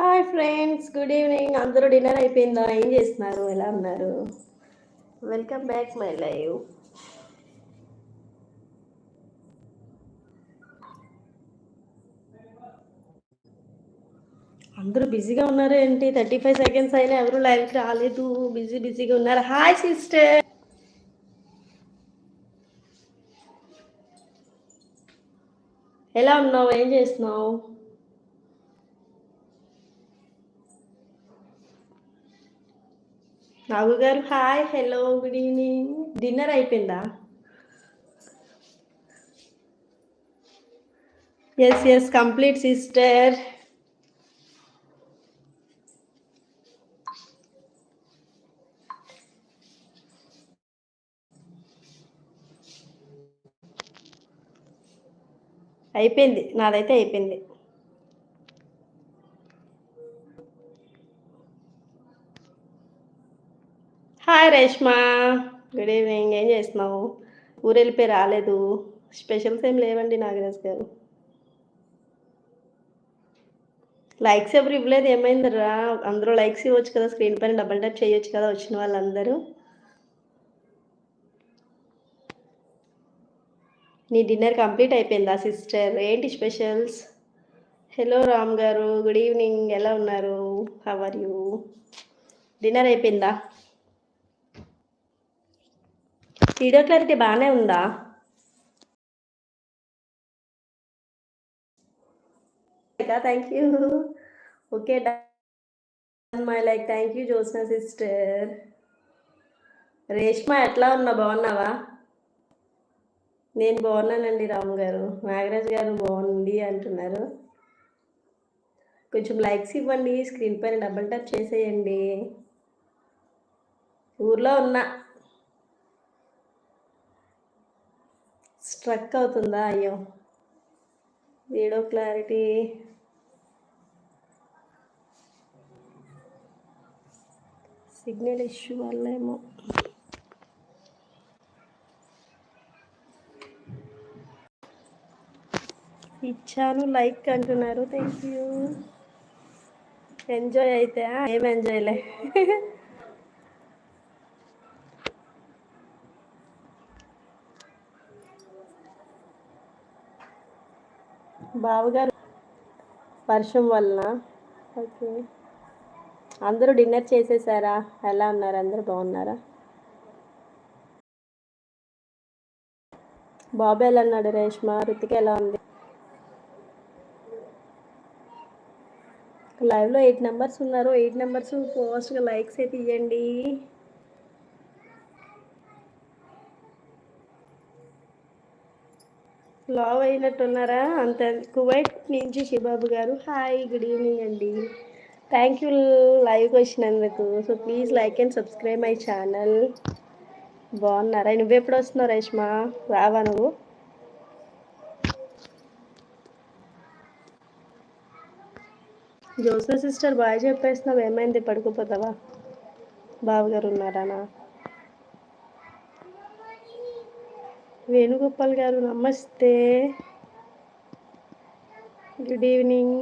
Hi friends good evening. అందరూ dinner అయిపోయిందా? ఏం చేస్తున్నారు? ఎలా ఉన్నారు? Welcome back my live. అందరూ బిజీగా ఉన్నారు ఏంటి? థర్టీ ఫైవ్ సెకండ్స్ అయినా ఎవరు లైవ్కి రాలేదు. బిజీ బిజీగా ఉన్నారు. Hi sister. ఎలా ఉన్నావు? ఏం చేస్తున్నావు? Babu garu hi hello good evening. Dinner అయిపోయిందా? Yes yes complete sister. అయిపోయింది నాదైతే అయిపోయింది. హాయ్ రేష్మా గుడ్ ఈవినింగ్ ఏం చేస్తున్నావు? ఊరు వెళ్ళిపోయి రాలేదు. స్పెషల్స్ ఏం లేవండి నాగరాజ్ గారు. లైక్స్ ఎవరు ఇవ్వలేదు. ఏమైందిరా? అందరూ లైక్స్ ఇవ్వచ్చు కదా. స్క్రీన్ పైన డబల్ టైప్ చేయొచ్చు కదా వచ్చిన వాళ్ళందరూ. నీ డిన్నర్ కంప్లీట్ అయిపోయిందా సిస్టర్ ఏంటి specials hello Ram garu. Good evening ఎలా ఉన్నారు? హవర్ యూ డిన్నర్ అయిపోయిందా? వీడియో క్లారిటీ బాగానే ఉందా? Thank you okay my like thank you Jyotsna sister Reshma ఎట్లా ఉన్నా బాగున్నావా? నేను బాగున్నానండి రాము గారు. నాగరాజ్ గారు బాగుంది అంటున్నారు. కొంచెం లైక్స్ ఇవ్వండి స్క్రీన్ పైన డబుల్ టప్ చేసేయండి. ఊర్లో ఉన్నా. స్ట్రక్ అవుతుందా? అయ్యో. Video clarity. సిగ్నల్ ఇష్యూ వల్ల ఏమో ఇచ్చాను లైక్ అంటున్నారు. థ్యాంక్ యూ ఎంజాయ్ అయితే ఏం ఎంజాయ్లే బావగారు వర్షం వలన. ఓకే. అందరూ డిన్నర్ చేసేసారా? ఎలా ఉన్నారు? అందరూ బాగున్నారా? బాబు ఎలా అన్నాడు రేష్మ? రుతిక ఎలా ఉంది? లైవ్లో ఎయిట్ నెంబర్స్ ఉన్నారు. ఎయిట్ నెంబర్స్ పోస్ట్గా లైక్స్ అయితే ఇవ్వండి లావ్ అయినట్టున్నారా? అంత కువైట్ నుంచి Sibabu garu. Hi good evening అండి. థ్యాంక్ యూ లైవ్కి వచ్చినందుకు. So please like and subscribe my channel బాగున్నారా? నువ్వు ఎప్పుడు వస్తున్నావు రేష్మా? రావా నువ్వు? జోసా సిస్టర్ బాగా చెప్పేస్తున్నావు. ఏమైంది? పడుకోపోతావా? బావగారు ఉన్నారానా వేణుగోపాల్ గారు నమస్తే. Good evening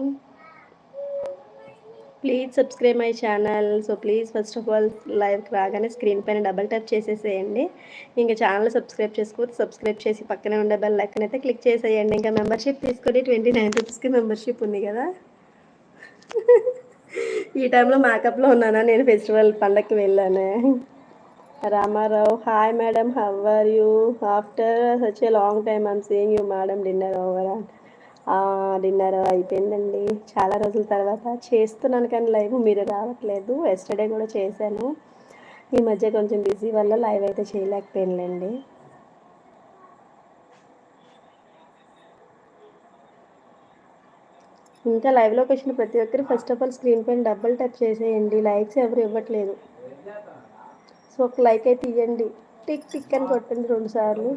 please subscribe my channel so please first of all లైవ్కి రాగానే స్క్రీన్ పైన డబల్ ట్యాప్ చేసేసేయండి. ఇంకా ఛానల్ సబ్స్క్రైబ్ చేసుకోవచ్చు సబ్స్క్రైబ్ చేసి పక్కనే ఉండే బెల్ లెక్కన అయితే క్లిక్ చేసేయండి. ఇంకా మెంబర్షిప్ తీసుకొని ట్వంటీ నైన్ రూపీస్కి మెంబర్షిప్ ఉంది కదా. ఈ టైంలో మేకప్లో ఉన్నానా? నేను ఫెస్టివల్ పండగకి వెళ్ళాను. Ramarao hi madam how are you after such a long time I'm seeing you madam dinner over dinner అయిపోయిందండి. చాలా రోజుల తర్వాత చేస్తున్నాను కానీ లైవ్ మీరు రావట్లేదు. ఎస్టర్డే కూడా చేశాను. ఈ మధ్య కొంచెం బిజీ వల్ల లైవ్ అయితే చేయలేకపోయానులేండి. ఇంకా లైవ్లోకి వచ్చిన ప్రతి ఒక్కరు ఫస్ట్ ఆఫ్ ఆల్ స్క్రీన్ పైన డబుల్ టచ్ చేసేయండి. లైక్స్ ఎవరు ఇవ్వట్లేదు. సో ఒక లైక్ అయితే ఇవ్వండి టిక్ టిక్ అని కొట్టండి రెండు సార్లు.